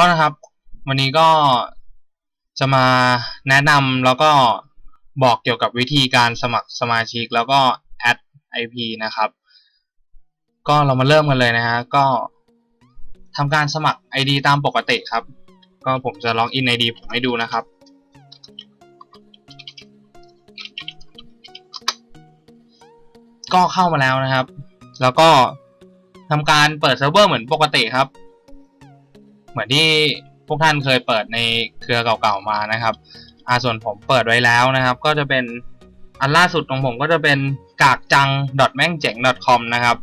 ก็นะครับ วันนี้ก็จะมาแนะนำแล้วก็บอกเกี่ยวกับวิธีการสมัครสมาชิกแล้วก็ add IP นะครับ ก็เรามาเริ่มกันเลยนะฮะก็ทำการสมัคร ID ตามปกติครับ ก็ผมจะล็อกอิน ID ผมให้ดูนะครับก็เข้ามาแล้วนะครับ แล้วก็ทำการเปิดเซิร์ฟเวอร์เหมือนปกติครับ มือนที่พวกท่านเคยเปิดในเครือเก่าๆมานะครับอ่าส่วนผมเปิดไว้แล้วนะครับ ก็จะเป็นอันล่าสุดของผมก็จะเป็นกากจังแม่งเจ๋ง .com นะครับ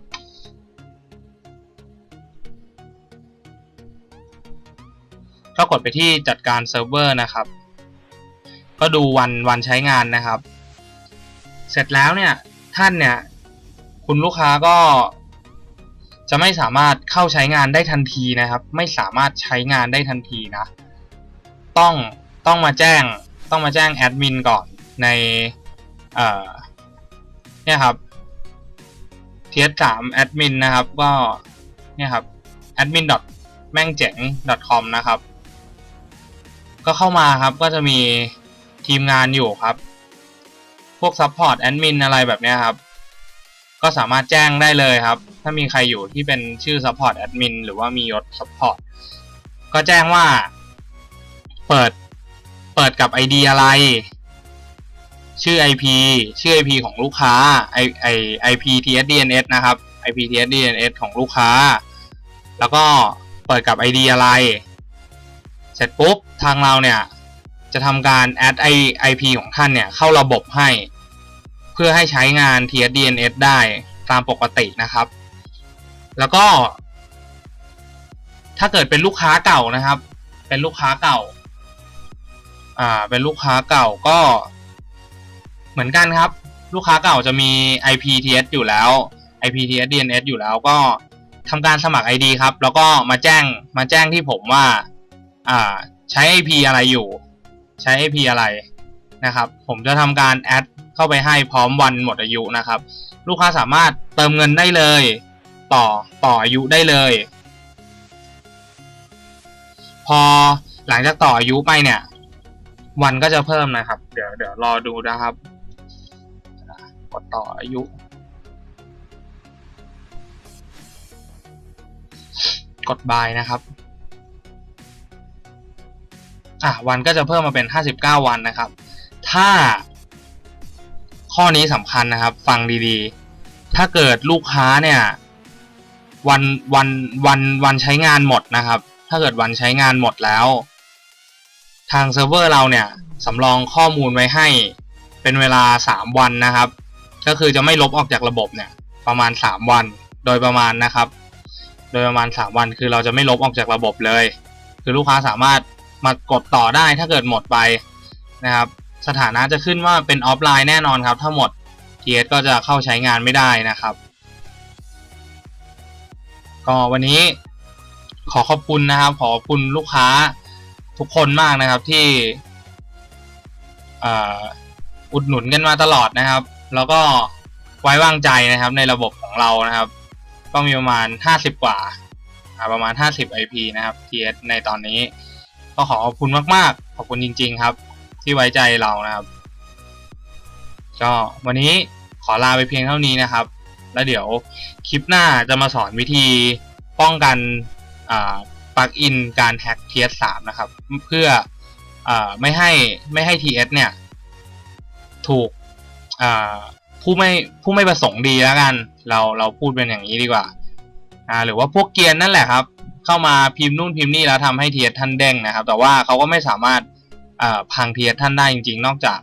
ก็กดไปที่จัดการเซิร์ฟเวอร์นะครับ ก็ดูวันวันใช้งานนะครับ เสร็จแล้วเนี่ยท่านเนี่ย คุณลูกค้าก็ จะไม่สามารถเข้าใช้งานได้ทันทีนะครับ ไม่สามารถใช้งานได้ทันทีนะ ต้องต้องมาแจ้งต้องมาแจ้งแอดมินก่อนในเอ่อเนี่ยครับ ts 3แอดมินนะครับก็เนี่ยครับ admin แม่งเจ๋ง com นะครับ ก็เข้ามาครับก็จะมีทีมงานอยู่ครับ พวก support admin อะไรแบบนี้ครับ ก็สามารถแจ้งได้เลยครับ ถ้ามีใครอยู่ที่เป็นชื่อ support admin หรือว่ามียศ support ก็แจ้งว่า เปิด เปิดกับ ID อะไร ชื่อ IP ชื่อ IP ของลูกค้าไอไอ IP TSDNS นะครับ IP TSDNS ของลูกค้า แล้วก็เปิดกับ ID อะไร เสร็จปุ๊บ ทางเราเนี่ย จะทำการ add IP ของท่านเนี่ย เข้าระบบให้ เพื่อให้ใช้งาน TSDNS ได้ตามปกตินะครับ แล้วก็ ถ้าเกิดเป็นลูกค้าเก่านะครับ เป็นลูกค้าเก่า อ่า เป็นลูกค้าเก่าก็ เหมือนกันครับ ลูกค้าเก่าจะมี IPTS อยู่แล้ว IPTS DNS อยู่แล้วก็ทำการสมัคร ID ครับ แล้วก็มาแจ้งมาแจ้งที่ผมว่า อ่า ใช้ IP อะไรอยู่ ใช้ IP อะไรนะครับ ผมจะทำการแอด เข้าไปให้พร้อมวันหมดอายุนะครับ ลูกค้าสามารถเติมเงินได้เลย ต่อต่ออายุได้เลย พอหลังจากต่ออายุไปเนี่ย วันก็จะเพิ่มนะครับ เดี๋ยวเดี๋ยวรอดูนะครับกดต่ออายุ กดบายนะครับอะวันก็จะเพิ่มมาเป็น 59 วันนะครับ ถ้า ข้อนี้สำคัญนะครับ ฟังดีๆ ถ้าเกิดลูกค้าเนี่ย วันวันวันวันใช้งานหมดนะครับ ถ้าเกิดวันใช้งานหมดแล้ว ทางเซิร์ฟเวอร์เราเนี่ยสำรองข้อมูลไว้ให้เป็นเวลา 3 วันนะครับ ก็คือจะไม่ลบออกจากระบบเนี่ย ประมาณ 3 วันโดยประมาณนะครับ โดยประมาณ 3 วันคือเราจะไม่ลบออกจากระบบเลย คือลูกค้าสามารถมากดต่อได้ถ้าเกิดหมดไปนะครับ สถานะจะขึ้นว่าเป็นออฟไลน์แน่นอนครับถ้าหมด TS ก็จะเข้าใช้งานไม่ได้นะครับ ก็วันนี้ขอขอบคุณนะครับ ขอขอบคุณลูกค้าทุกคนมากนะครับที่อุดหนุนกันมาตลอดนะครับ แล้วก็ไว้วางใจนะครับในระบบของเรานะครับ ก็มีประมาณ 50 กว่า ประมาณ 50 IP นะครับ TS ในตอนนี้ ก็ขอขอบคุณมาก ๆ ขอบคุณจริง ๆ ครับ ที่ไว้ใจเรานะครับก็วันนี้ขอลาไปเพียงเท่านี้นะครับ แล้วเดี๋ยวคลิปหน้าจะมาสอนวิธีป้องกันปลั๊กอินการแฮ็ก TS3 นะครับ เพื่ออไม่ให้ไม่ให้ TS เนี่ย ถูกผู้ไม่ผู้ไม่ประสงค์ดีแล้วกัน เราเราพูดเป็นอย่างนี้ดีกว่าหรือว่าพวกเกียร์นั่นแหละครับ เข้ามาพิมพ์นู่นพิมพ์นี่แล้วทำให้ TS ท่านเด้งนะครับ แต่ว่าเขาก็ไม่สามารถ พังเทียท่านได้จริง ๆ นอกจาก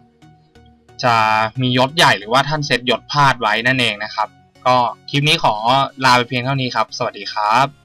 จะมียศใหญ่หรือว่าท่านเซตยศพลาดไว้นั่นเองนะครับ ก็คลิปนี้ขอลาไปเพียงเท่านี้ครับ สวัสดีครับ